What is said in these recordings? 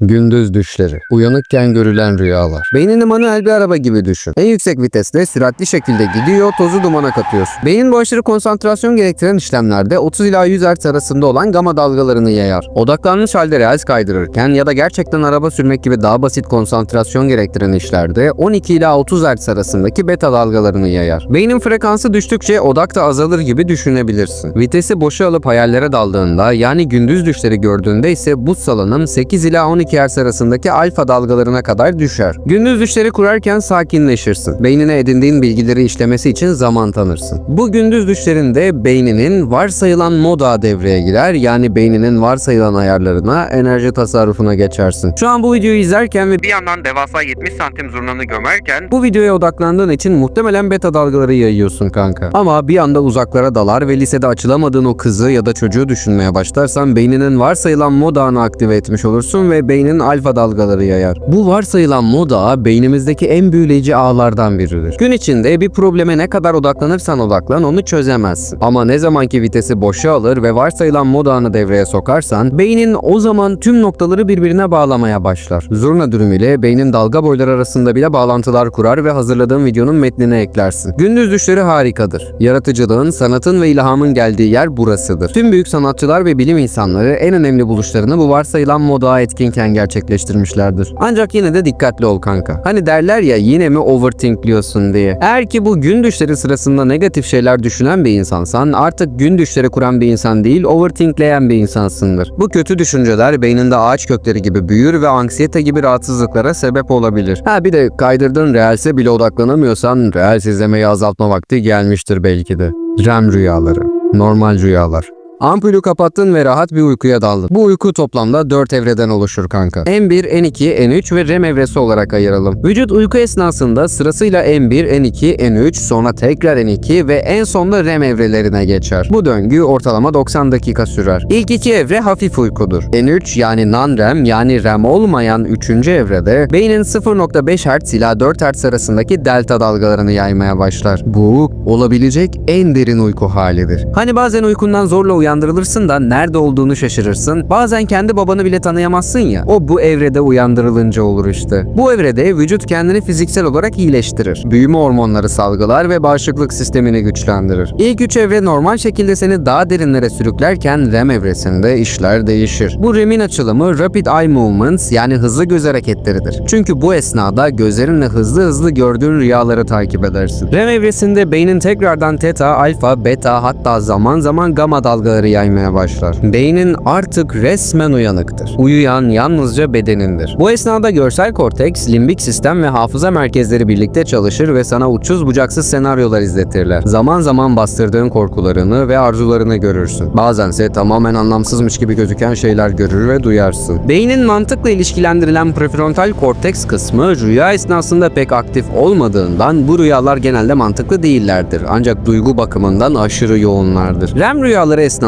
Gündüz düşleri. Uyanıkken görülen rüyalar. Beynini manuel bir araba gibi düşün. En yüksek viteste süratli şekilde gidiyor, tozu dumana katıyorsun. Beynin bu aşırı konsantrasyon gerektiren işlemlerde 30 ila 100 Hz arasında olan gama dalgalarını yayar. Odaklanmış halde reels kaydırırken ya da gerçekten araba sürmek gibi daha basit konsantrasyon gerektiren işlerde 12 ila 30 Hz arasındaki beta dalgalarını yayar. Beynin frekansı düştükçe odak da azalır gibi düşünebilirsin. Vitesi boşa alıp hayallere daldığında yani gündüz düşleri gördüğünde ise bu salınım 8 ila 12 Hz arasındaki alfa dalgalarına kadar düşer. Gündüz düşleri kurarken sakinleşirsin. Beynine edindiğin bilgileri işlemesi için zaman tanırsın. Bu gündüz düşlerinde beyninin varsayılan moda devreye girer. Yani beyninin varsayılan ayarlarına, enerji tasarrufuna geçersin. Şu an bu videoyu izlerken ve bir yandan devasa 70 santim zurnanı gömerken bu videoya odaklandığın için muhtemelen beta dalgaları yayıyorsun kanka. Ama bir anda uzaklara dalar ve lisede açılamadığın o kızı ya da çocuğu düşünmeye başlarsan beyninin varsayılan moda ağını aktive etmiş olursun ve beynin alfa dalgaları yayar. Bu varsayılan moda beynimizdeki en büyüleyici ağlardan biridir. Gün içinde bir probleme ne kadar odaklanırsan odaklan onu çözemezsin. Ama ne zamanki vitesi boşa alır ve varsayılan moda ağını devreye sokarsan beynin o zaman tüm noktaları birbirine bağlamaya başlar. Zurna dürümüyle beynin dalga boyları arasında bile bağlantılar kurar ve hazırladığın videonun metnine eklersin. Gündüz düşleri harikadır. Yaratıcılığın, sanatın ve ilhamın geldiği yer burasıdır. Tüm büyük sanatçılar ve bilim insanları en önemli buluşlarını bu varsayılan moda ağı etkinken gerçekleştirmişlerdir. Ancak yine de dikkatli ol kanka. Hani derler ya yine mi overthinkliyorsun diye. Eğer ki bu gün düşleri sırasında negatif şeyler düşünen bir insansan artık gün düşleri kuran bir insan değil overthinkleyen bir insansındır. Bu kötü düşünceler beyninde ağaç kökleri gibi büyür ve anksiyete gibi rahatsızlıklara sebep olabilir. Ha bir de kaydırdığın reelse bile odaklanamıyorsan reels izlemeyi azaltma vakti gelmiştir belki de. REM rüyaları. Normal rüyalar. Ampulü kapattın ve rahat bir uykuya daldın. Bu uyku toplamda 4 evreden oluşur kanka. N1, N2, N3 ve REM evresi olarak ayıralım. Vücut uyku esnasında sırasıyla N1, N2, N3, sonra tekrar N2 ve en sonunda REM evrelerine geçer. Bu döngü ortalama 90 dakika sürer. İlk iki evre hafif uykudur. N3 yani non-REM yani REM olmayan 3. evrede beynin 0.5 Hz ila 4 Hz arasındaki delta dalgalarını yaymaya başlar. Bu olabilecek en derin uyku halidir. Hani bazen uykundan zorla uyandırılırsın da nerede olduğunu şaşırırsın. Bazen kendi babanı bile tanıyamazsın ya. O bu evrede uyandırılınca olur işte. Bu evrede vücut kendini fiziksel olarak iyileştirir. Büyüme hormonları salgılar ve bağışıklık sistemini güçlendirir. İlk üç evre normal şekilde seni daha derinlere sürüklerken REM evresinde işler değişir. Bu REM'in açılımı Rapid Eye Movements yani hızlı göz hareketleridir. Çünkü bu esnada gözlerinle hızlı hızlı gördüğün rüyaları takip edersin. REM evresinde beynin tekrardan teta, alfa, beta hatta zaman zaman gamma dalgaları yaymaya başlar. Beynin artık resmen uyanıktır. Uyuyan yalnızca bedenindir. Bu esnada görsel korteks, limbik sistem ve hafıza merkezleri birlikte çalışır ve sana uçsuz bucaksız senaryolar izletirler. Zaman zaman bastırdığın korkularını ve arzularını görürsün. Bazense tamamen anlamsızmış gibi gözüken şeyler görür ve duyarsın. Beynin mantıkla ilişkilendirilen prefrontal korteks kısmı rüya esnasında pek aktif olmadığından bu rüyalar genelde mantıklı değillerdir. Ancak duygu bakımından aşırı yoğunlardır. REM rüyaları esnasında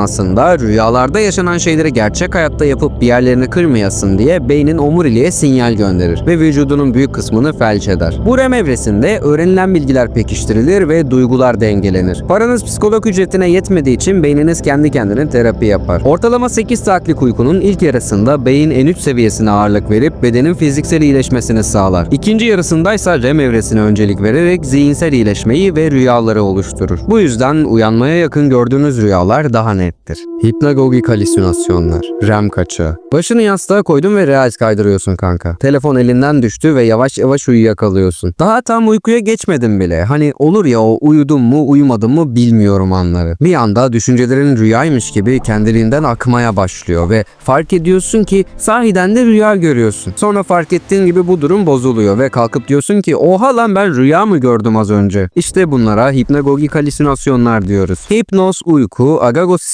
rüyalarda yaşanan şeyleri gerçek hayatta yapıp bir yerlerini kırmayasın diye beynin omuriliğe sinyal gönderir ve vücudunun büyük kısmını felç eder. Bu REM evresinde öğrenilen bilgiler pekiştirilir ve duygular dengelenir. Paranız psikolog ücretine yetmediği için beyniniz kendi kendine terapi yapar. Ortalama 8 saatlik uykunun ilk yarısında beyin N3 seviyesine ağırlık verip bedenin fiziksel iyileşmesini sağlar. İkinci yarısındaysa REM evresine öncelik vererek zihinsel iyileşmeyi ve rüyaları oluşturur. Bu yüzden uyanmaya yakın gördüğünüz rüyalar daha nettir. Hipnagogik halüsinasyonlar, REM kaçağı. Başını yastığa koydun ve reels kaydırıyorsun kanka. Telefon elinden düştü ve yavaş yavaş uyuyakalıyorsun. Daha tam uykuya geçmedin bile. Hani olur ya o uyudum mu uyumadım mı bilmiyorum anları. Bir anda düşüncelerin rüyaymış gibi kendiliğinden akmaya başlıyor ve fark ediyorsun ki sahiden de rüya görüyorsun. Sonra fark ettiğin gibi bu durum bozuluyor ve kalkıp diyorsun ki oha lan ben rüya mı gördüm az önce? İşte bunlara hipnagogik halüsinasyonlar diyoruz. Hipnoz uyku,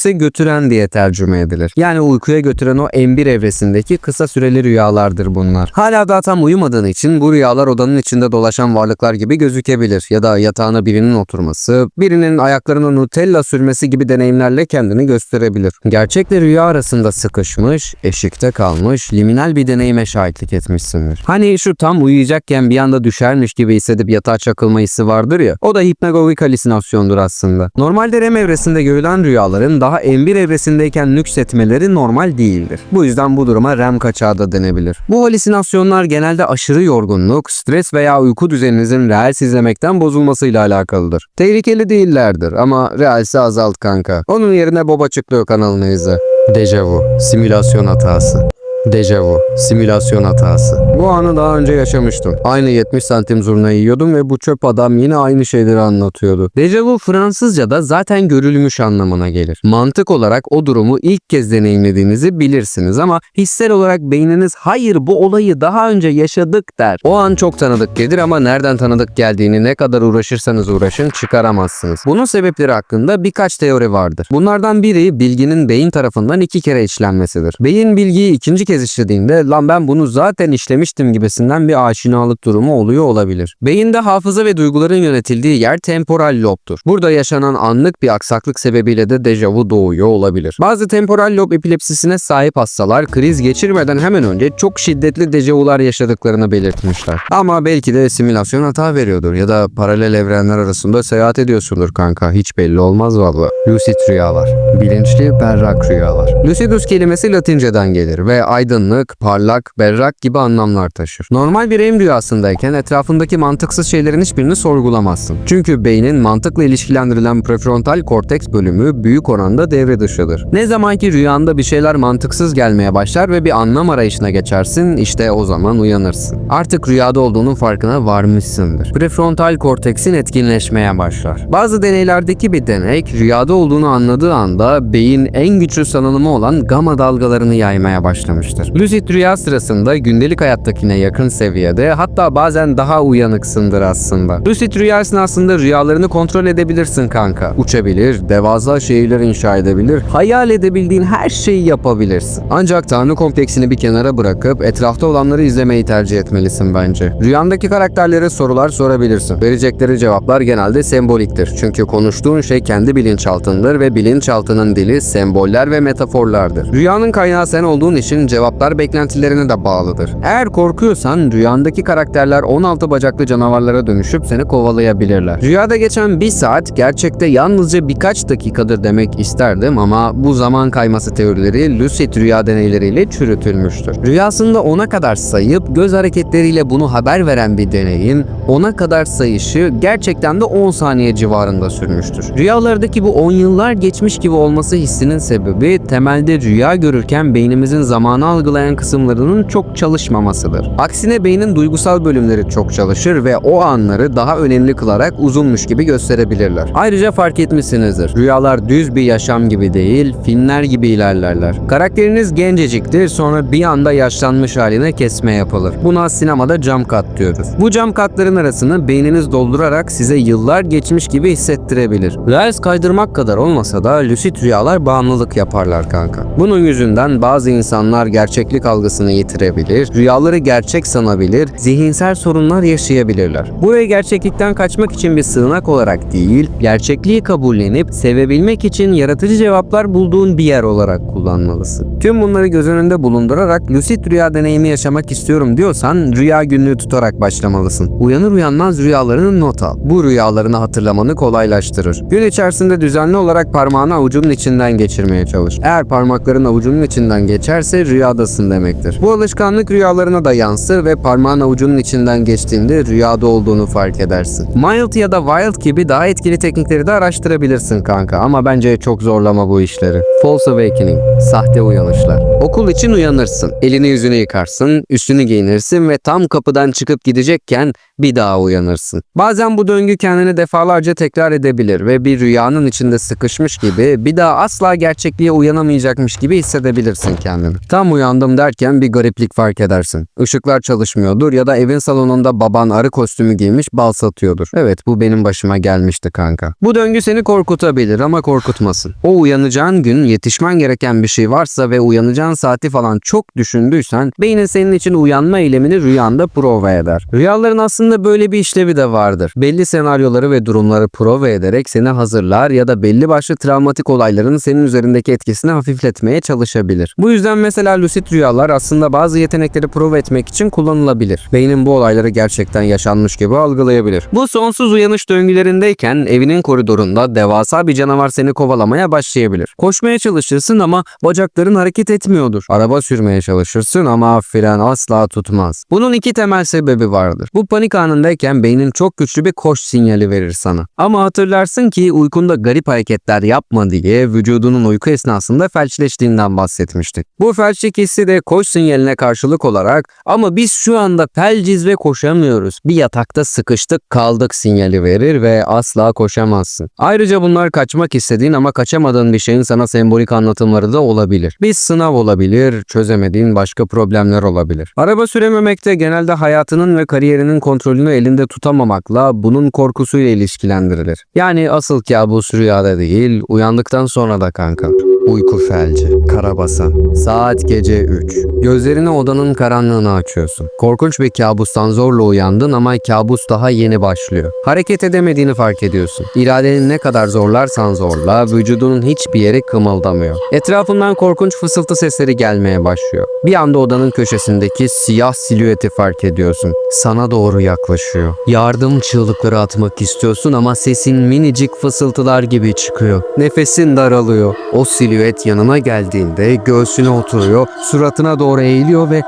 agagosis'e götüren diye tercüme edilir. Yani uykuya götüren o M1 evresindeki kısa süreli rüyalardır bunlar. Hala daha tam uyumadığın için bu rüyalar odanın içinde dolaşan varlıklar gibi gözükebilir ya da yatağına birinin oturması, birinin ayaklarına Nutella sürmesi gibi deneyimlerle kendini gösterebilir. Gerçekle rüya arasında sıkışmış, eşikte kalmış, liminal bir deneyime şahitlik etmişsindir. Hani şu tam uyuyacakken bir anda düşermiş gibi hissedip yatağa çakılma hissi vardır ya, o da hipnagogik halüsinasyondur aslında. Normalde REM evresinde görülen rüyaların daha daha M1 evresindeyken nüksetmeleri normal değildir. Bu yüzden bu duruma REM kaçağı da denebilir. Bu halüsinasyonlar genelde aşırı yorgunluk, stres veya uyku düzeninizin reels izlemekten bozulmasıyla alakalıdır. Tehlikeli değillerdir ama reelsi azalt kanka. Onun yerine Boba Çıklıyor kanalını izle. Dejavu, simülasyon hatası. Dejavu, simülasyon hatası. Bu anı daha önce yaşamıştım. Aynı 70 santim zurna yiyordum ve bu çöp adam yine aynı şeyleri anlatıyordu. Dejavu Fransızca'da zaten görülmüş anlamına gelir. Mantık olarak o durumu ilk kez deneyimlediğinizi bilirsiniz ama hissel olarak beyniniz hayır bu olayı daha önce yaşadık der. O an çok tanıdık gelir ama nereden tanıdık geldiğini ne kadar uğraşırsanız uğraşın çıkaramazsınız. Bunun sebepleri hakkında birkaç teori vardır. Bunlardan biri bilginin beyin tarafından iki kere işlenmesidir. Beyin bilgiyi ikinci kez işlediğinde lan ben bunu zaten işlemiştim gibisinden bir aşinalık durumu oluyor olabilir. Beyinde hafıza ve duyguların yönetildiği yer temporal lobtur. Burada yaşanan anlık bir aksaklık sebebiyle de dejavu doğuyor olabilir. Bazı temporal lob epilepsisine sahip hastalar kriz geçirmeden hemen önce çok şiddetli dejavular yaşadıklarını belirtmişler. Ama belki de simülasyon hata veriyordur ya da paralel evrenler arasında seyahat ediyorsundur kanka. Hiç belli olmaz valla. Lucid rüyalar. Bilinçli berrak rüyalar. Lucidus kelimesi Latinceden gelir ve aydınlık, parlak, berrak gibi anlamlar taşır. Normal bir REM rüyasındayken etrafındaki mantıksız şeylerin hiçbirini sorgulamazsın. Çünkü beynin mantıkla ilişkilendirilen prefrontal korteks bölümü büyük oranda devre dışıdır. Ne zaman ki rüyanda bir şeyler mantıksız gelmeye başlar ve bir anlam arayışına geçersin, işte o zaman uyanırsın. Artık rüyada olduğunun farkına varmışsındır. Prefrontal korteksin etkinleşmeye başlar. Bazı deneylerdeki bir deney, rüyada olduğunu anladığı anda beyin en güçlü salınımı olan gamma dalgalarını yaymaya başlamıştır. Lucid rüya sırasında gündelik hayattakine yakın seviyede hatta bazen daha uyanıksındır aslında. Lucid rüya esnasında rüyalarını kontrol edebilirsin kanka. Uçabilir, devasa şehirler inşa edebilir, hayal edebildiğin her şeyi yapabilirsin. Ancak tanrı kompleksini bir kenara bırakıp etrafta olanları izlemeyi tercih etmelisin bence. Rüyandaki karakterlere sorular sorabilirsin. Verecekleri cevaplar genelde semboliktir. Çünkü konuştuğun şey kendi bilinçaltındır ve bilinçaltının dili semboller ve metaforlardır. Rüyanın kaynağı sen olduğun için cevaplar beklentilerine de bağlıdır. Eğer korkuyorsan rüyandaki karakterler 16 bacaklı canavarlara dönüşüp seni kovalayabilirler. Rüyada geçen bir saat gerçekte yalnızca birkaç dakikadır demek isterdim ama bu zaman kayması teorileri lucid rüya deneyleriyle çürütülmüştür. Rüyasında ona kadar sayıp göz hareketleriyle bunu haber veren bir deneyin ona kadar sayışı gerçekten de 10 saniye civarında sürmüştür. Rüyalardaki bu 10 yıllar geçmiş gibi olması hissinin sebebi temelde rüya görürken beynimizin zamanı algılayan kısımlarının çok çalışmamasıdır. Aksine beynin duygusal bölümleri çok çalışır ve o anları daha önemli kılarak uzunmuş gibi gösterebilirler. Ayrıca fark etmişsinizdir. Rüyalar düz bir yaşam gibi değil, filmler gibi ilerlerler. Karakteriniz genceciktir sonra bir anda yaşlanmış haline kesme yapılır. Buna sinemada jump cut diyoruz. Bu jump cutların arasını beyniniz doldurarak size yıllar geçmiş gibi hissettirebilir. Reels kaydırmak kadar olmasa da lucid rüyalar bağımlılık yaparlar kanka. Bunun yüzünden bazı insanlar gerçeklik algısını yitirebilir, rüyaları gerçek sanabilir, zihinsel sorunlar yaşayabilirler. Burayı gerçeklikten kaçmak için bir sığınak olarak değil, gerçekliği kabullenip sevebilmek için yaratıcı cevaplar bulduğun bir yer olarak kullanmalısın. Tüm bunları göz önünde bulundurarak lucid rüya deneyimi yaşamak istiyorum diyorsan rüya günlüğü tutarak başlamalısın. Uyanır uyanmaz rüyalarını not al. Bu rüyalarını hatırlamanı kolaylaştırır. Gün içerisinde düzenli olarak parmağını avucunun içinden geçirmeye çalış. Eğer parmakların avucunun içinden geçerse rüyadasın demektir. Bu alışkanlık rüyalarına da yansır ve parmağın avucunun içinden geçtiğinde rüyada olduğunu fark edersin. Mild ya da Wild gibi daha etkili teknikleri de araştırabilirsin kanka ama bence çok zorlama bu işleri. False Awakening, sahte uyanışlar. Okul için uyanırsın, elini yüzünü yıkarsın, üstünü giyinirsin ve tam kapıdan çıkıp gidecekken bir daha uyanırsın. Bazen bu döngü kendini defalarca tekrar edebilir ve bir rüyanın içinde sıkışmış gibi bir daha asla gerçekliğe uyanamayacakmış gibi hissedebilirsin kendini. Tam uyandım derken bir gariplik fark edersin. Işıklar çalışmıyordur ya da evin salonunda baban arı kostümü giymiş bal satıyordur. Evet bu benim başıma gelmişti kanka. Bu döngü seni korkutabilir ama korkutmasın. O uyanacağın gün yetişmen gereken bir şey varsa ve uyanacağın saati falan çok düşündüysen beynin senin için uyanma eylemini rüyanda prova eder. Rüyaların aslında böyle bir işlevi de vardır. Belli senaryoları ve durumları prova ederek seni hazırlar ya da belli başlı travmatik olayların senin üzerindeki etkisini hafifletmeye çalışabilir. Bu yüzden mesela lucid rüyalar aslında bazı yetenekleri prova etmek için kullanılabilir. Beynin bu olayları gerçekten yaşanmış gibi algılayabilir. Bu sonsuz uyanış döngülerindeyken evinin koridorunda devasa bir canavar seni kovalamaya başlayabilir. Koşmaya çalışırsın ama bacakların hareket etmiyordur. Araba sürmeye çalışırsın ama fren asla tutmaz. Bunun iki temel sebebi vardır. Bu panik anındayken beynin çok güçlü bir koş sinyali verir sana. Ama hatırlarsın ki uykunda garip hareketler yapma diye vücudunun uyku esnasında felçleştiğinden bahsetmiştik. Bu felçlik hissi de koş sinyaline karşılık olarak ama biz şu anda felciz ve koşamıyoruz. Bir yatakta sıkıştık kaldık sinyali verir ve asla koşamazsın. Ayrıca bunlar kaçmak istediğin ama kaçamadığın bir şeyin sana sembolik anlatımları da olabilir. Bir sınav olabilir, çözemediğin başka problemler olabilir. Araba sürememekte genelde hayatının ve kariyerinin kontrolünü elinde tutamamakla bunun korkusuyla ilişkilendirilir. Yani asıl kabus rüyada değil, uyandıktan sonra da kanka. Uyku felci, karabasan. Saat gece 3. Gözlerini odanın karanlığına açıyorsun. Korkunç bir kabustan zorla uyandın ama kabus daha yeni başlıyor. Hareket edemediğini fark ediyorsun. İradeni ne kadar zorlarsan zorla vücudunun hiçbir yeri kımıldamıyor. Etrafından korkunç fısıltı sesleri gelmeye başlıyor. Bir anda odanın köşesindeki siyah silüeti fark ediyorsun. Sana doğru yaklaşıyor. Yardım çığlıkları atmak istiyorsun ama sesin minicik fısıltılar gibi çıkıyor. Nefesin daralıyor. O silüet yanına geldiğinde göğsüne oturuyor, suratına doğru eğiliyor ve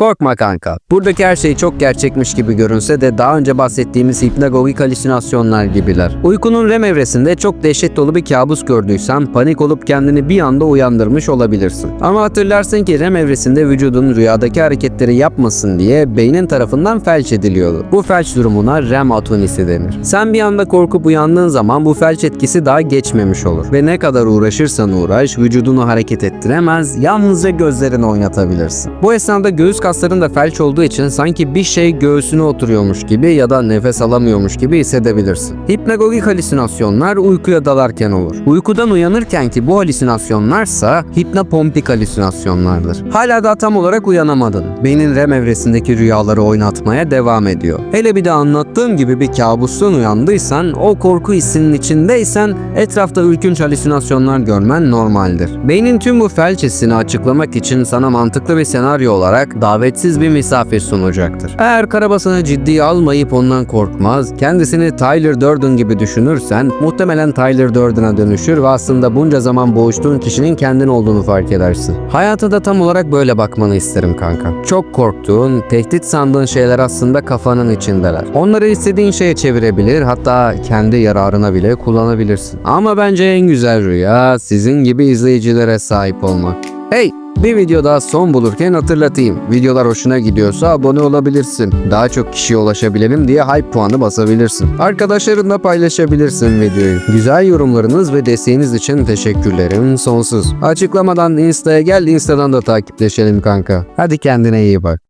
Korkma kanka. Buradaki her şey çok gerçekmiş gibi görünse de daha önce bahsettiğimiz hipnagogik halüsinasyonlar gibiler. Uykunun REM evresinde çok dehşet dolu bir kabus gördüysen panik olup kendini bir anda uyandırmış olabilirsin. Ama hatırlarsın ki REM evresinde vücudun rüyadaki hareketleri yapmasın diye beynin tarafından felç ediliyordu. Bu felç durumuna REM atonisi denir. Sen bir anda korkup uyandığın zaman bu felç etkisi daha geçmemiş olur. Ve ne kadar uğraşırsan uğraş vücudunu hareket ettiremez, yalnızca gözlerini oynatabilirsin. Bu esnada göğüs kasların da felç olduğu için sanki bir şey göğsüne oturuyormuş gibi ya da nefes alamıyormuş gibi hissedebilirsin. Hipnagogik halüsinasyonlar uykuya dalarken olur. Uykudan uyanırken ki bu halüsinasyonlarsa hipnopompik halüsinasyonlardır. Hala da tam olarak uyanamadın. Beynin REM evresindeki rüyaları oynatmaya devam ediyor. Hele bir de anlattığım gibi bir kabustan uyandıysan, o korku hissinin içindeysen etrafta ürkünç halüsinasyonlar görmen normaldir. Beynin tüm bu felç hissini açıklamak için sana mantıklı bir senaryo olarak davetsiz bir misafir sunacaktır. Eğer karabasanı ciddiye almayıp ondan korkmaz, kendisini Tyler Durden gibi düşünürsen muhtemelen Tyler Durden'a dönüşür ve aslında bunca zaman boğuştuğun kişinin kendin olduğunu fark edersin. Hayata da tam olarak böyle bakmanı isterim kanka. Çok korktuğun, tehdit sandığın şeyler aslında kafanın içindeler. Onları istediğin şeye çevirebilir hatta kendi yararına bile kullanabilirsin. Ama bence en güzel rüya sizin gibi izleyicilere sahip olmak. Hey! Bir video daha son bulurken hatırlatayım. Videolar hoşuna gidiyorsa abone olabilirsin. Daha çok kişiye ulaşabilelim diye hype puanı basabilirsin. Arkadaşlarınla paylaşabilirsin videoyu. Güzel yorumlarınız ve desteğiniz için teşekkürlerim sonsuz. Açıklamadan Insta'ya gel, Insta'dan da takipleşelim kanka. Hadi kendine iyi bak.